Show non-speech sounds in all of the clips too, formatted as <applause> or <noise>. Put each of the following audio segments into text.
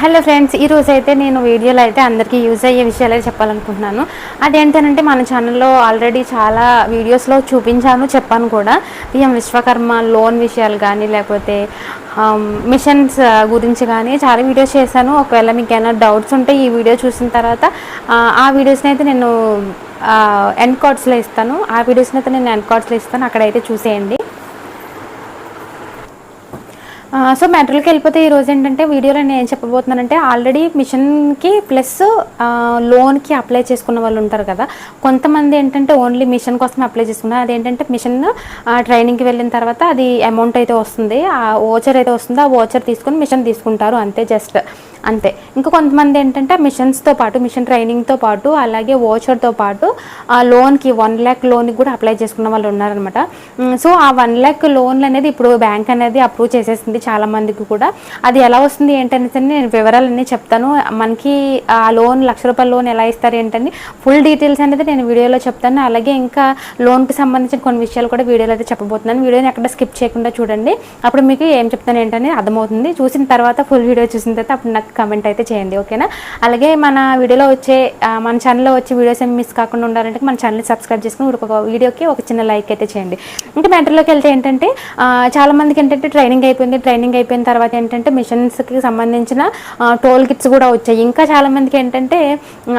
Hello friends ఈరోజు అయితే నేను వీడియోలో అయితే అందరికీ యూజ్ అయ్యే విషయాలు చెప్పాలనుకుంటున్నాను. అదేంటనంటే మన ఛానల్లో ఆల్రెడీ చాలా వీడియోస్లో చూపించాను చెప్పాను కూడా. పిఎం విశ్వకర్మ లోన్ విషయాలు కానీ లేకపోతే um, మిషన్స్ uh, గురించి కానీ చాలా వీడియోస్ చేశాను. ఒకవేళ మీకు ఏమైనా డౌట్స్ ఉంటే ఈ వీడియో చూసిన తర్వాత ఆ, వీడియోస్ని అయితే నేను ఎండ్ కార్డ్స్లో ఇస్తాను. ఆ వీడియోస్ని అయితే నేను ఎండ్ కార్డ్స్లో ఇస్తాను. అక్కడైతే చూసేయండి. సో మెటీరియల్కి వెళ్ళిపోతే ఈరోజు ఏంటంటే వీడియోలో నేను ఏం చెప్పబోతున్నానంటే ఆల్రెడీ మిషన్కి ప్లస్ లోన్కి అప్లై చేసుకున్న వాళ్ళు ఉంటారు కదా కొంతమంది ఏంటంటే ఓన్లీ మిషన్ కోసం అప్లై చేసుకున్నారు. అదేంటంటే మిషన్ ఆ, ట్రైనింగ్కి వెళ్ళిన తర్వాత అది అమౌంట్ అయితే వస్తుంది ఆ ఓచర్ అయితే వస్తుంది ఆ ఓచర్ తీసుకొని మిషన్ తీసుకుంటారు అంతే జస్ట్. అంతే. ఇంకా కొంతమంది ఏంటంటే మిషన్స్తో పాటు మిషన్ ట్రైనింగ్తో పాటు అలాగే ఓచర్తో పాటు ఆ లోన్కి వన్ ల్యాక్ లోన్కి కూడా అప్లై చేసుకున్న వాళ్ళు ఉన్నారనమాట సో ఆ వన్ ల్యాక్ లోన్లు అనేది ఇప్పుడు బ్యాంక్ అనేది అప్రూవ్ చేసేసింది చాలామందికి కూడా. అది ఎలా వస్తుంది ఏంటనేసి నేను వివరాలన్నీ చెప్తాను. మనకి ఆ లోన్ లక్ష రూపాయల లోన్ ఎలా ఇస్తారు ఏంటని ఫుల్ డీటెయిల్స్ అనేది నేను వీడియోలో చెప్తాను. అలాగే ఇంకా లోన్కి సంబంధించిన కొన్ని విషయాలు కూడా వీడియోలో అయితే చెప్పబోతున్నాను. వీడియోని ఎక్కడ స్కిప్ చేయకుండా చూడండి. అప్పుడు మీకు ఏం చెప్తాను ఏంటని అర్థమవుతుంది. చూసిన తర్వాత ఫుల్ వీడియో చూసిన తర్వాత అప్పుడు నాకు కమెంట్ అయితే చేయండి ఓకేనా అలాగే మన వీడియోలో వచ్చే మన ఛానల్లో వచ్చే వీడియోస్ ఏమి మిస్ కాకుండా ఉండాలంటే మన ఛానల్ని సబ్స్క్రైబ్ చేసుకుని ఒక వీడియోకి ఒక చిన్న లైక్ అయితే చేయండి. ఇంకా మ్యాటర్లోకి వెళ్తే ఏంటంటే చాలామందికి చాలా మందికి ఏంటంటే ట్రైనింగ్ అయిపోయింది ట్రైనింగ్ అయిపోయిన తర్వాత ఏంటంటే మిషన్స్కి సంబంధించిన టోల్ కిట్స్ కూడా వచ్చాయి. ఇంకా చాలామందికి ఏంటంటే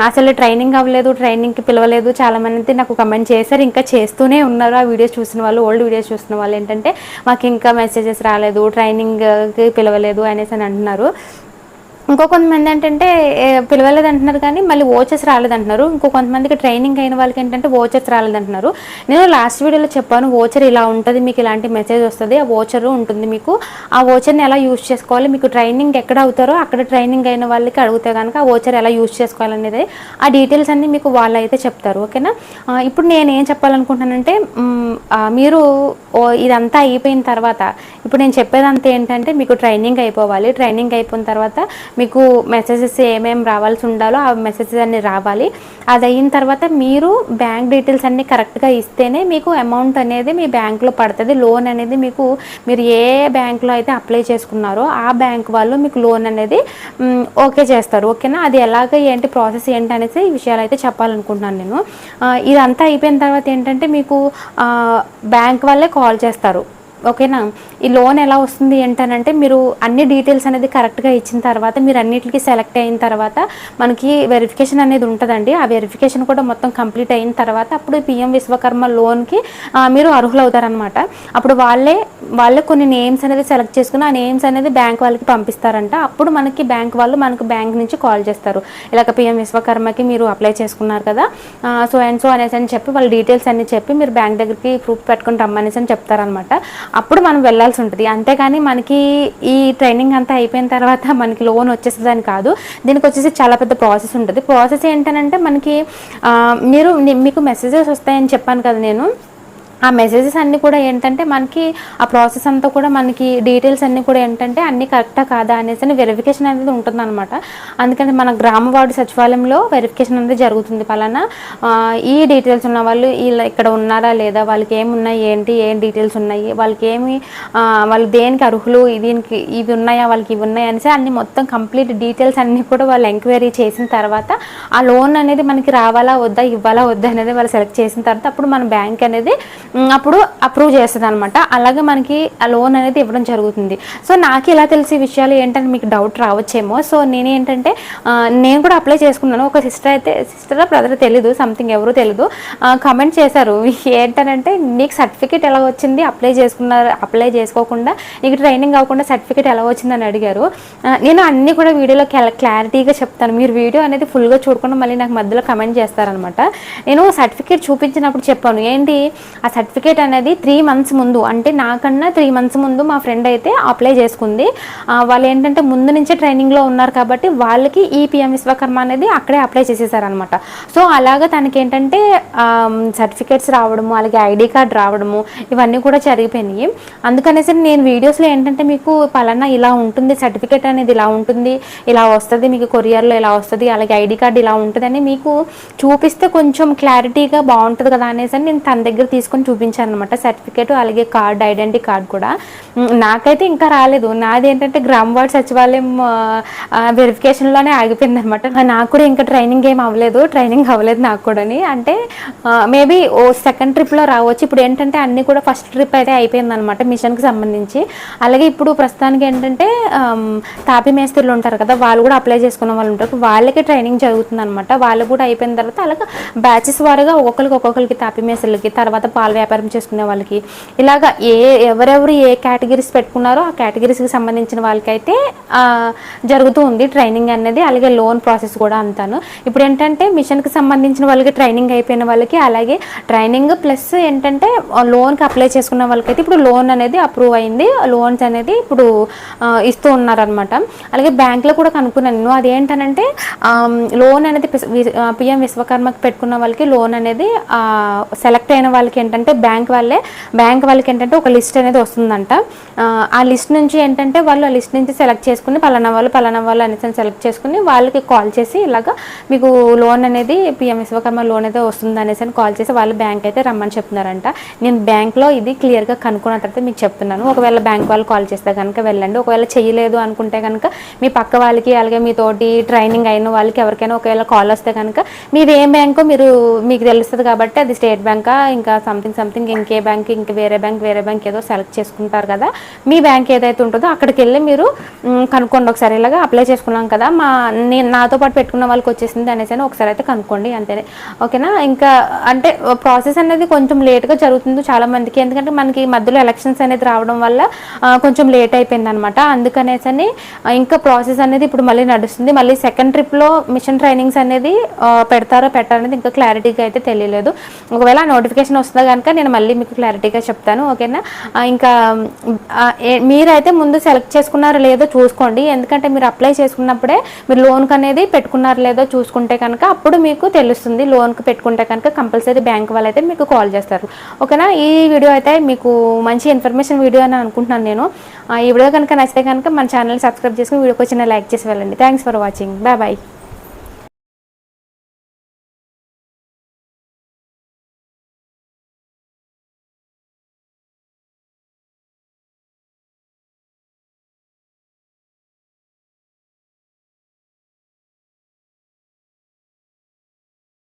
అసలు ట్రైనింగ్ అవ్వలేదు ట్రైనింగ్కి పిలవలేదు. చాలామంది నాకు కమెంట్ చేశారు ఇంకా చేస్తూనే ఉన్నారు. ఆ వీడియోస్ చూసిన వాళ్ళు ఓల్డ్ వీడియోస్ చూసిన వాళ్ళు ఏంటంటే మాకు ఇంకా మెసేజెస్ రాలేదు ట్రైనింగ్కి పిలవలేదు అనేసి అని అంటున్నారు. ఇంకో కొంతమంది ఏంటంటే పిలవలేదు అంటున్నారు కానీ మళ్ళీ ఓచర్స్ రాలేదంటున్నారు. ఇంకో కొంతమందికి ట్రైనింగ్ అయిన వాళ్ళకి ఏంటంటే ఓచర్స్ రాలేదంటున్నారు. నేను లాస్ట్ వీడియోలో చెప్పాను ఓచర్ ఇలా ఉంటుంది మీకు ఇలాంటి మెసేజ్ వస్తుంది ఆ ఓచర్ ఉంటుంది మీకు. ఆ ఓచర్ని ఎలా యూజ్ చేసుకోవాలి మీకు ట్రైనింగ్ ఎక్కడ అవుతారో అక్కడ ట్రైనింగ్ అయిన వాళ్ళకి అడిగితే కనుక ఆ ఓచర్ ఎలా యూజ్ చేసుకోవాలనేది ఆ డీటెయిల్స్ అన్ని మీకు వాళ్ళు అయితే చెప్తారు ఓకేనా ఇప్పుడు నేను ఏం చెప్పాలనుకుంటున్నానంటే మీరు ఓ ఇదంతా అయిపోయిన తర్వాత ఇప్పుడు నేను చెప్పేదంతా ఏంటంటే మీకు ట్రైనింగ్ అయిపోవాలి. ట్రైనింగ్ అయిపోయిన తర్వాత మీకు మెసేజెస్ ఏమేమి రావాల్సి ఉండాలో ఆ మెసేజెస్ అన్ని రావాలి. అది అయిన తర్వాత మీరు బ్యాంక్ డీటెయిల్స్ అన్ని కరెక్ట్గా ఇస్తేనే మీకు అమౌంట్ అనేది మీ బ్యాంక్లో పడుతుంది. లోన్ అనేది మీకు మీరు ఏ బ్యాంక్లో అయితే అప్లై చేసుకున్నారో ఆ బ్యాంక్ వాళ్ళు మీకు లోన్ అనేది ఓకే చేస్తారు. ఓకేనా అది ఎలాగ ఏంటి ప్రాసెస్ ఏంటి అనేసి ఈ విషయాలు అయితే చెప్పాలనుకుంటున్నాను నేను. ఇదంతా అయిపోయిన తర్వాత ఏంటంటే మీకు బ్యాంక్ వాళ్ళే కాల్ చేస్తారు. ఓకేనా? ఈ లోన్ ఎలా వస్తుంది ఏంటనంటే మీరు అన్ని డీటెయిల్స్ అనేది కరెక్ట్గా ఇచ్చిన తర్వాత మీరు అన్నిటికీ సెలెక్ట్ అయిన తర్వాత మనకి వెరిఫికేషన్ అనేది ఉంటుందండి. ఆ వెరిఫికేషన్ కూడా మొత్తం కంప్లీట్ అయిన తర్వాత అప్పుడు పిఎం విశ్వకర్మ లోన్కి మీరు అర్హులు అవుతారనమాట అప్పుడు వాళ్ళే వాళ్ళే కొన్ని నేమ్స్ అనేది సెలెక్ట్ చేసుకుని ఆ నేమ్స్ అనేది బ్యాంక్ వాళ్ళకి పంపిస్తారంట. అప్పుడు మనకి బ్యాంక్ వాళ్ళు మనకు బ్యాంక్ నుంచి కాల్ చేస్తారు. ఇలాగ పిఎం విశ్వకర్మకి మీరు అప్లై చేసుకున్నారు కదా సో అండ్ సో అనేసి అని చెప్పి వాళ్ళ డీటెయిల్స్ అన్ని చెప్పి మీరు బ్యాంక్ దగ్గరికి ప్రూఫ్ పెట్టుకుని రమ్మనేసి అని చెప్తారనమాట. అప్పుడు మనం వెళ్ళాల్సి ఉంటుంది. అంతేకాని మనకి ఈ ట్రైనింగ్ అంతా అయిపోయిన తర్వాత మనకి లోన్ వచ్చేస్తుంది అని కాదు. దీనికి వచ్చేసి చాలా పెద్ద ప్రాసెస్ ఉంటుంది. ప్రాసెస్ ఏంటనంటే మనకి మీరు మీకు మెసేజెస్ వస్తాయని చెప్పాను కదా నేను. ఆ మెసేజెస్ అన్నీ కూడా ఏంటంటే మనకి ఆ ప్రాసెస్ అంతా కూడా మనకి డీటెయిల్స్ అన్నీ కూడా ఏంటంటే అన్నీ కరెక్టా కాదా అనేసి వెరిఫికేషన్ అనేది ఉంటుందన్నమాట. అందుకని మన గ్రామ వార్డు సచివాలయంలో వెరిఫికేషన్ అనేది జరుగుతుంది పలానా. ఈ డీటెయిల్స్ ఉన్న వాళ్ళు ఇలా ఇక్కడ ఉన్నారా లేదా వాళ్ళకి ఏమి ఉన్నాయి ఏంటి ఏం డీటెయిల్స్ ఉన్నాయి వాళ్ళకి ఏమి వాళ్ళు దేనికి అర్హులు దీనికి ఇవి ఉన్నాయా వాళ్ళకి ఇవి ఉన్నాయి అనేసి అన్ని మొత్తం కంప్లీట్ డీటెయిల్స్ అన్నీ కూడా వాళ్ళు ఎంక్వైరీ చేసిన తర్వాత ఆ లోన్ అనేది మనకి రావాలా వద్దా ఇవ్వాలా వద్దా అనేది వాళ్ళు సెలెక్ట్ చేసిన తర్వాత అప్పుడు మన బ్యాంక్ అనేది అప్పుడు అప్రూవ్ చేస్తుంది అనమాట అలాగే మనకి ఆ లోన్ అనేది ఇవ్వడం జరుగుతుంది. సో నాకు ఇలా తెలిసే విషయాలు ఏంటంటే మీకు డౌట్ రావచ్చేమో. సో నేను ఏంటంటే నేను కూడా అప్లై చేసుకున్నాను. ఒక సిస్టర్ అయితే సిస్టర్ బ్రదర్ తెలీదు సంథింగ్ ఎవరు తెలీదు. కమెంట్ చేశారు. <laughs> ఏంటనంటే నీకు సర్టిఫికేట్ ఎలా వచ్చింది? అప్లై చేసుకున్నారు అప్లై చేసుకోకుండా నీకు ట్రైనింగ్ అవ్వకుండా సర్టిఫికేట్ ఎలా వచ్చిందని అడిగారు. నేను అన్నీ కూడా వీడియోలో క్లారిటీగా చెప్తాను. మీరు వీడియో అనేది ఫుల్గా చూడకుండా మళ్ళీ నాకు మధ్యలో కమెంట్ చేస్తారనమాట నేను సర్టిఫికేట్ చూపించినప్పుడు చెప్పాను. ఏంటి? ఆ సర్టిఫికేట్ అనేది త్రీ మంత్స్ ముందు అంటే నాకన్నా త్రీ మంత్స్ ముందు మా ఫ్రెండ్ అయితే అప్లై చేసుకుంది. వాళ్ళు ఏంటంటే ముందు నుంచే ట్రైనింగ్లో ఉన్నారు కాబట్టి వాళ్ళకి ఈ పిఎం విశ్వకర్మ అనేది అక్కడే అప్లై చేసేసారనమాట సో అలాగా తనకి ఏంటంటే సర్టిఫికేట్స్ రావడము అలాగే ఐడి కార్డ్ రావడము ఇవన్నీ కూడా జరిగిపోయినాయి. అందుకనేసి నేను వీడియోస్లో ఏంటంటే మీకు పలానా ఇలా ఉంటుంది సర్టిఫికేట్ అనేది ఇలా ఉంటుంది ఇలా వస్తుంది మీకు కొరియర్లో ఇలా వస్తుంది అలాగే ఐడి కార్డ్ ఇలా ఉంటుందని మీకు చూపిస్తే కొంచెం క్లారిటీగా బాగుంటుంది కదా అనేసి నేను తన దగ్గర తీసుకొని చూపించాను అనమాట సర్టిఫికేట్ అలాగే కార్డ్ ఐడెంటిటీ కార్డ్ కూడా. నాకైతే ఇంకా రాలేదు. నాది ఏంటంటే గ్రామ్ వార్డ్ సచివాలయం వెరిఫికేషన్లోనే ఆగిపోయింది అనమాట నాకు కూడా ఇంకా ట్రైనింగ్ ఏం అవ్వలేదు. ట్రైనింగ్ అవ్వలేదు నాకు కూడాని. అంటే మేబీ ఓ సెకండ్ ట్రిప్లో రావచ్చు. ఇప్పుడు ఏంటంటే అన్నీ కూడా ఫస్ట్ ట్రిప్ అయితే అయిపోయింది అనమాట మిషన్కి సంబంధించి. అలాగే ఇప్పుడు ప్రస్తుతానికి ఏంటంటే తాపి మేస్త్రులు ఉంటారు కదా వాళ్ళు కూడా అప్లై చేసుకున్న వాళ్ళు ఉంటారు. వాళ్ళకి ట్రైనింగ్ జరుగుతుంది అనమాట వాళ్ళు కూడా అయిపోయిన తర్వాత అలాగే బ్యాచెస్ వారుగా ఒక్కొక్కరికి ఒక్కొక్కరికి తాపి మేస్త్రులకి తర్వాత పాల వ్యాపారం చేసుకునే వాళ్ళకి. ఇలాగ ఏ ఎవరెవరు ఏ కేటగిరీస్ పెట్టుకున్నారో ఆ కేటగిరీస్కి సంబంధించిన వాళ్ళకైతే జరుగుతూ ఉంది ట్రైనింగ్ అనేది. అలాగే లోన్ ప్రాసెస్ కూడా అంతాను. ఇప్పుడు ఏంటంటే మిషన్కి సంబంధించిన వాళ్ళకి ట్రైనింగ్ అయిపోయిన వాళ్ళకి అలాగే ట్రైనింగ్ ప్లస్ ఏంటంటే లోన్కి అప్లై చేసుకున్న వాళ్ళకైతే ఇప్పుడు లోన్ అనేది అప్రూవ్ అయింది. లోన్స్ అనేది ఇప్పుడు ఇస్తూ ఉన్నారనమాట అలాగే బ్యాంక్లో కూడా కనుక్కున్నాను. నేను అదేంటనంటే లోన్ అనేది పిఎం విశ్వకర్మకి పెట్టుకున్న వాళ్ళకి లోన్ అనేది సెలెక్ట్ అయిన వాళ్ళకి ఏంటంటే బ్యాంక్ వాళ్ళే బ్యాంక్ వాళ్ళకి ఏంటంటే ఒక లిస్ట్ అనేది వస్తుందంట. ఆ, లిస్ట్ నుంచి ఏంటంటే వాళ్ళు ఆ లిస్ట్ నుంచి సెలెక్ట్ చేసుకుని పలానా వాళ్ళు పలానా వాళ్ళు అనేసి సెలెక్ట్ చేసుకుని వాళ్ళకి కాల్ చేసి ఇలాగా మీకు లోన్ అనేది పిఎం విశ్వకర్మ లోన్ అయితే వస్తుంది అనేసి అని కాల్ చేసి వాళ్ళు బ్యాంక్ అయితే రమ్మని చెప్తున్నారంట. నేను బ్యాంక్లో ఇది క్లియర్గా కనుక్కున్న తర్వాత మీకు చెప్తున్నాను. ఒకవేళ బ్యాంక్ వాళ్ళు కాల్ చేస్తే కనుక వెళ్ళండి. ఒకవేళ చేయలేదు అనుకుంటే కనుక మీ పక్క వాళ్ళకి అలాగే మీతోటి ట్రైనింగ్ అయిన వాళ్ళకి ఎవరికైనా ఒకవేళ కాల్ వస్తే కనుక మీది ఏం బ్యాంకో మీరు మీకు తెలుస్తుంది కాబట్టి అది స్టేట్ బ్యాంకా ఇంకా సంథింగ్ సంథింగ్ ఇంకే బ్యాంక్ ఇంక వేరే బ్యాంక్ వేరే బ్యాంక్ ఏదో సెలెక్ట్ చేసుకుంటారు కదా. మీ బ్యాంక్ ఏదైతే ఉంటుందో అక్కడికి వెళ్ళి మీరు కనుక్కోండి ఒకసారి. ఇలాగా అప్లై చేసుకున్నాం కదా మా నేను నాతో పాటు పెట్టుకున్న వాళ్ళకి వచ్చేసింది అనేసి ఒకసారి అయితే కనుక్కోండి అంతేనే. ఓకేనా ఇంకా అంటే ప్రాసెస్ అనేది కొంచెం లేట్గా జరుగుతుంది చాలా మందికి. ఎందుకంటే మనకి మధ్యలో ఎలక్షన్స్ అనేది రావడం వల్ల కొంచెం లేట్ అయిపోయింది అనమాట అందుకనేసి అని ఇంకా ప్రాసెస్ అనేది ఇప్పుడు మళ్ళీ నడుస్తుంది. మళ్ళీ సెకండ్ ట్రిప్లో మిషన్ ట్రైనింగ్స్ అనేది పెడతారో పెట్టారనేది ఇంకా క్లారిటీగా అయితే తెలియలేదు. ఒకవేళ నోటిఫికేషన్ వస్తుందా కనుక నేను మళ్ళీ మీకు క్లారిటీగా చెప్తాను ఓకేనా? ఇంకా మీరైతే ముందు సెలెక్ట్ చేసుకున్నారో లేదో చూసుకోండి. ఎందుకంటే మీరు అప్లై చేసుకున్నప్పుడే మీరు లోన్కి అనేది పెట్టుకున్నారో లేదో చూసుకుంటే కనుక అప్పుడు మీకు తెలుస్తుంది. లోన్కి పెట్టుకుంటే కనుక కంపల్సరీ బ్యాంక్ వాళ్ళు అయితే మీకు కాల్ చేస్తారు. ఓకేనా? ఈ వీడియో అయితే మీకు మంచి ఇన్ఫర్మేషన్ వీడియో అని అనుకుంటున్నాను నేను. ఈ వీడియో కనుక నచ్చితే కనుక మన ఛానల్ సబ్స్క్రైబ్ చేసుకుని వీడియోకి వచ్చిన లైక్ చేసి వెళ్ళండి. Thanks for watching bye bye